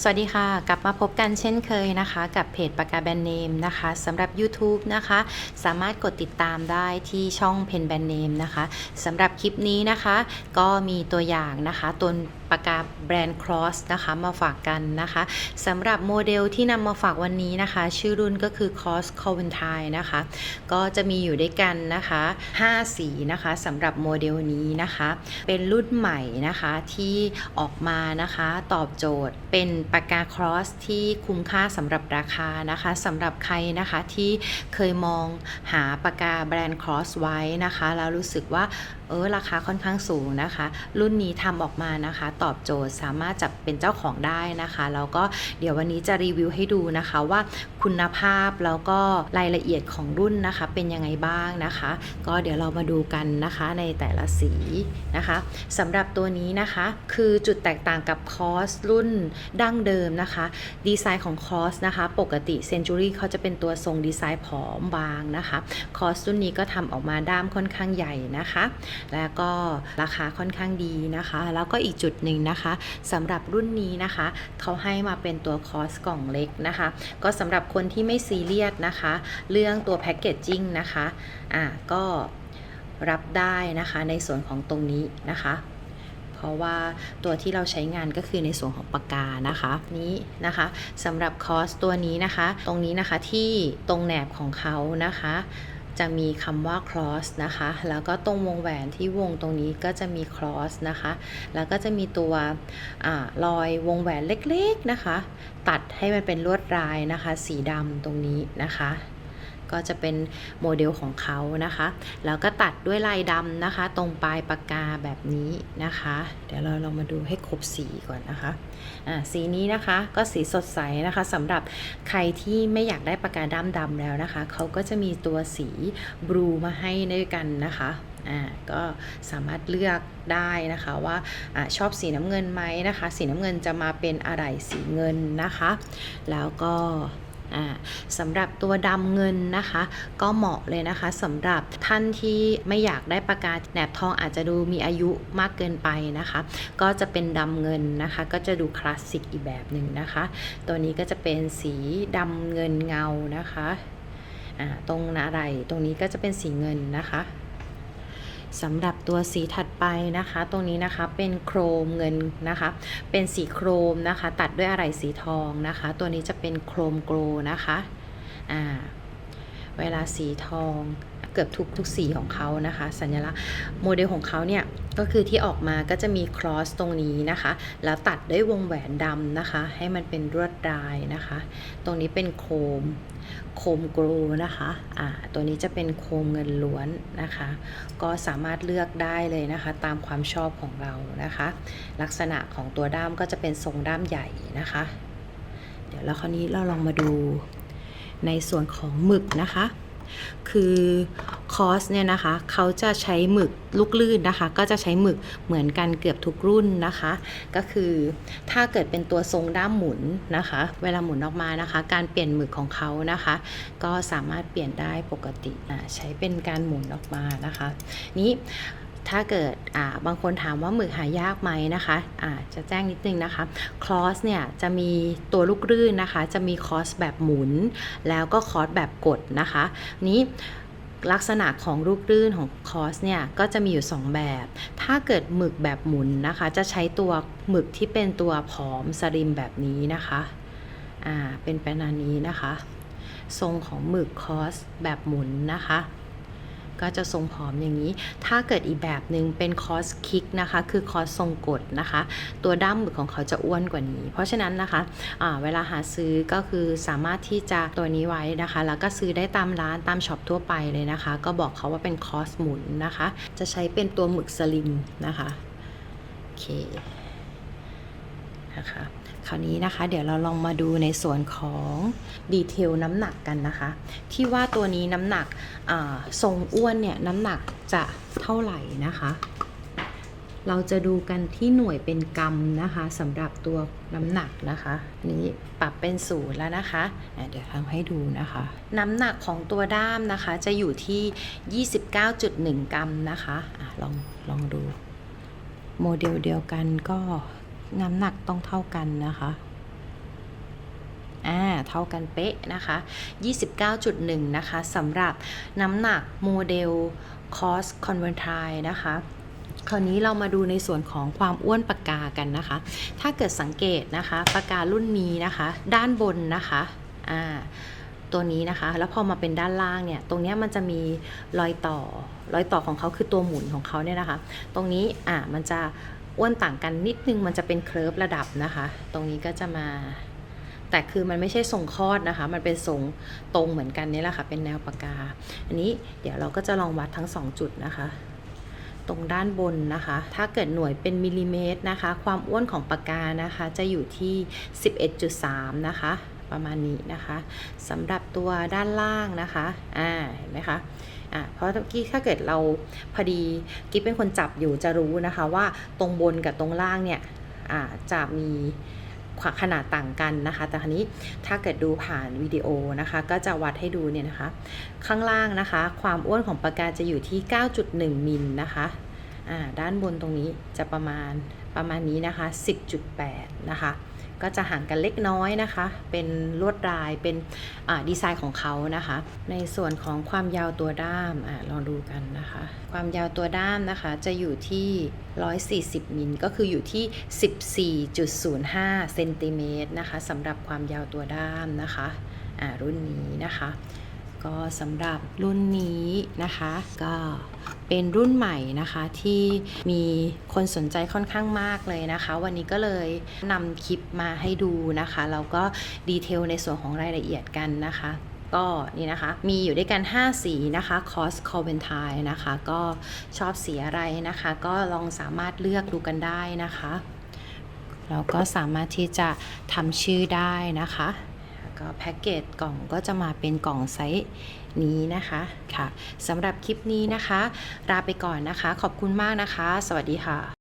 สวัสดีค่ะ กลับมาพบกันเช่นเคยนะคะ กับเพจปากกาแบรนด์เนมนะคะสำหรับ YouTube นะคะ สามารถกดติดตามได้ที่ช่องเพนแบรนด์เนมนะคะสำหรับคลิปนี้นะคะ ก็มีตัวอย่างนะคะตัว ปากกาแบรนด์ Cross นะคะมาฝากกันนะคะสำหรับโมเดลที่นำมาฝากวันนี้นะคะ ชื่อรุ่นก็คือ Cross c o v e n t i n e นะคะ ก็จะมีอยู่ด้วยกันนะคะ 5 สีนะคะสำหรับโมเดลนี้นะคะ เป็นรุ่นใหม่นะคะที่ออกมานะคะตอบโจทย์เป็นปากกา Cross ที่คุ้มค่าสำหรับราคานะคะสำหรับใครนะคะที่เคยมองหาปากกาแบรนด์ Cross ไว้นะคะ แล้วรู้สึกว่า เออราคาค่อนข้างสูงนะคะ รุ่นนี้ทำออกมานะคะ ตอบโจทย์สามารถจับเป็นเจ้าของได้นะคะแล้วก็เดี๋ยววันนี้จะรีวิวให้ดูนะคะว่าคุณภาพแล้วก็รายละเอียดของรุ่นนะคะ เป็นยังไงบ้างนะคะ ก็เดี๋ยวเรามาดูกันนะคะในแต่ละสีนะคะสำหรับตัวนี้นะคะคือจุดแตกต่างกับคอสรุ่นดั้งเดิมนะคะ ดีไซน์ของคอสนะคะ ปกติเซนจูรี่เขาจะเป็นตัวทรงดีไซน์ผอมบางนะคะคอสรุ่นนี้ก็ทำออกมาด้ามค่อนข้างใหญ่นะคะแล้วก็ราคาค่อนข้างดีนะคะ แล้วก็อีกจุดหนึ่งนะคะสำหรับรุ่นนี้นะคะเขาให้มาเป็นตัวคอสกล่องเล็กนะคะ ก็สำหรับคนที่ไม่ซีเรียสนะคะ เรื่องตัวแพคเกจจิ้งนะคะอ่าก็รับได้นะคะในส่วนของตรงนี้นะคะเพราะว่าตัวที่เราใช้งานก็คือในส่วนของปากกานะคะนี้นะคะสำหรับคอสตัวนี้นะคะ ตรงนี้นะคะที่ตรงแหนบของเขานะคะ จะมีคำว่า cross นะคะ แล้วก็ตรงวงแหวนที่วงตรงนี้ก็จะมี cross นะคะ แล้วก็จะมีตัวอรอยวงแหวนเล็กๆนะคะ ตัดให้มันเป็นลวดลายนะคะ สีดำตรงนี้นะคะ ก็จะเป็นโมเดลของเขานะคะ แล้วก็ตัดด้วยลายดำนะคะ ตรงปลายปากกาแบบนี้นะคะ เดี๋ยวเราลองมาดูให้ครบสีก่อนนะคะอ่าสีนี้นะคะก็สีสดใสนะคะสำหรับใครที่ไม่อยากได้ปากกาด้ามดำแล้วนะคะ เขาก็จะมีตัวสีบลูมาให้ด้วยกันนะคะอ่าก็สามารถเลือกได้นะคะว่าอชอบสีน้ำเงินไหมนะคะ สีน้ำเงินจะมาเป็นอะไรสีเงินนะคะ แล้วก็ สำหรับตัวดำเงินนะคะ ก็เหมาะเลยนะคะสำหรับท่านที่ไม่อยากได้ปากกาแหนบทองอาจจะดูมีอายุมากเกินไปนะคะ ก็จะเป็นดำเงินนะคะ ก็จะดูคลาสสิกอีกแบบหนึ่งนะคะ ตัวนี้ก็จะเป็นสีดำเงินเงานะคะ ตรงอะไรตรงนี้ก็จะเป็นสีเงินนะคะ สำหรับตัวสีถัดไปนะคะ ตรงนี้นะคะเป็นโครมเงินนะคะ เป็นสีโครมนะคะ ตัดด้วยอะไรสีทองนะคะ ตัวนี้จะเป็นโครมโกลนะคะอ่าเวลาสีทองเกือบทุกทุกสีของเขานะคะ สัญลักษณ์โมเดลของเขาเนี่ย ก็คือที่ออกมาก็จะมีครอสตรงนี้นะคะ แล้วตัดด้วยวงแหวนดำนะคะ ให้มันเป็นลวดลายนะคะ ตรงนี้เป็นโคม โคมโกลนะคะ อ่า ตัวนี้จะเป็นโคมเงินล้วนนะคะ ก็สามารถเลือกได้เลยนะคะ ตามความชอบของเรานะคะ ลักษณะของตัวด้ามก็จะเป็นทรงด้ามใหญ่นะคะ เดี๋ยวแล้วคราวนี้เราลองมาดูในส่วนของหมึกนะคะ คือ อสเนี่ยนะคะเขาจะใช้หมึกลูกลื่นนะคะ ก็จะใช้หมึกเหมือนกันเกือบทุกรุ่นนะคะ ก็คือถ้าเกิดเป็นตัวทรงด้ามหมุนนะคะ เวลาหมุนออกมานะคะ การเปลี่ยนหมึกของเขานะคะ ก็สามารถเปลี่ยนได้ปกติใช้เป็นการหมุนออกมานะคะ นี้ถ้าเกิดบางคนถามว่าหมึกหายากไหมนะคะอ่าจะแจ้งนิดนึงนะคะ คลอสเนี่ยจะมีตัวลูกรื่นนะคะ จะมีคอสแบบหมุน แล้วก็คอสแบบกดนะคะ นี้ ลักษณะของลูกรื่นของคอสเนี่ยก็จะมีอยู่ 2 แบบ ถ้าเกิดหมึกแบบหมุนนะคะ จะใช้ตัวหมึกที่เป็นตัวผอมสลิมแบบนี้นะคะอ่าเป็นประมาณนี้นะคะ ทรงของหมึกคอสแบบหมุนนะคะ ก็จะทรงผอมอย่างนี้ ถ้าเกิดอีกแบบหนึ่งเป็นคอสคิกนะคะ คือคอสทรงกดนะคะ ตัวด้ามหมึกของเขาจะอ้วนกว่านี้ เพราะฉะนั้นนะคะอ่าเวลาหาซื้อก็คือสามารถที่จะตัวนี้ไว้นะคะ แล้วก็ซื้อได้ตามร้านตามช็อปทั่วไปเลยนะคะ ก็บอกเขาว่าเป็นคอสหมุนนะคะ จะใช้เป็นตัวหมึกสลิมนะคะโอเค นะคะ คราวนี้นะคะเดี๋ยวเราลองมาดูในส่วนของดีเทลน้ำหนักกันนะคะ ที่ว่าตัวนี้น้ำหนักทรงอ้วนเนี่ยน้ำหนักจะเท่าไหร่นะคะ เราจะดูกันที่หน่วยเป็นกรัมนะคะสำหรับตัวน้ำหนักนะคะ นี้ปรับเป็นศูนย์แล้วนะคะอะเดี๋ยวทำให้ดูนะคะ น้ำหนักของตัวด้ามนะคะจะอยู่ที่ 29.1 กรัมนะคะอะลองลองดูโมเดลเดียวกันก็ น้ำหนักต้องเท่ากันนะคะอ่าเท่ากันเป๊ะนะคะ 29.1 นะคะสำหรับน้ำหนักโมเดล Cost Convertile นะคะคราวนี้เรามาดูในส่วนของความอ้วนปากกากันนะคะ ถ้าเกิดสังเกตนะคะปากการุ่นนี้นะคะ ด้านบนนะคะอ่าตัวนี้นะคะ แล้วพอมาเป็นด้านล่างเนี่ย ตรงนี้มันจะมีรอยต่อ รอยต่อของเขาคือตัวหมุนของเขาเนี่ยนะคะ ตรงนี้อ่ามันจะ อ้วนต่างกันนิดนึงมันจะเป็นเคิร์ฟระดับนะคะ ตรงนี้ก็จะมา แต่คือมันไม่ใช่ทรงคอดนะคะ มันเป็นทรงตรงเหมือนกันนี่แหละค่ะ เป็นแนวปากกา อันนี้เดี๋ยวเราก็จะลองวัดทั้ง 2 จุดนะคะตรงด้านบนนะคะ ถ้าเกิดหน่วยเป็นมิลลิเมตรนะคะ ความอ้วนของปากกานะคะ จะอยู่ที่ 11.3 นะคะ ประมาณนี้นะคะสำหรับตัวด้านล่างนะคะอ่าเห็นไหมคะอ่าเพราะเมื่อกี้ถ้าเกิดเราพอดีกิ๊บเป็นคนจับอยู่จะรู้นะคะว่าตรงบนกับตรงล่างเนี่ยอ่าจะมีขนาดต่างกันนะคะ แต่คราวนี้ถ้าเกิดดูผ่านวิดีโอนะคะ ก็จะวัดให้ดูเนี่ยนะคะ ข้างล่างนะคะ ความอ้วนของปากกาจะอยู่ที่ 9.1 มิลนะคะด้านบนตรงนี้จะประมาณประมาณนี้นะคะ 10.8 นะคะ ก็จะห่างกันเล็กน้อยนะคะ เป็นลวดลายเป็นดีไซน์ของเขานะคะ ในส่วนของความยาวตัวด้ามอลองดูกันนะคะ ความยาวตัวด้ามนะคะจะอยู่ที่ 140 มิลก็คืออยู่ที่ 14.05เซนติเมตรนะคะสำหรับความยาวตัวด้ามนะคะรุ่นนี้นะคะ ก็สำหรับรุ่นนี้นะคะ ก็ เป็นรุ่นใหม่นะคะที่มีคนสนใจค่อนข้างมากเลยนะคะ วันนี้ก็เลยนำคลิปมาให้ดูนะคะแล้วก็ดีเทลในส่วนของรายละเอียดกันนะคะก็นี่นะคะ มีอยู่ด้วยกัน 5 สีนะคะ c o s c o v e n t i n e นะคะ ก็ชอบสีอะไรนะคะ ก็ลองสามารถเลือกดูกันได้นะคะ แล้วก็สามารถที่จะทำชื่อได้นะคะ ก็แพ็กเกจกล่องก็จะมาเป็นกล่องไซส์นี้นะคะค่ะสำหรับคลิปนี้นะคะลาไปก่อนนะคะ ขอบคุณมากนะคะ สวัสดีค่ะ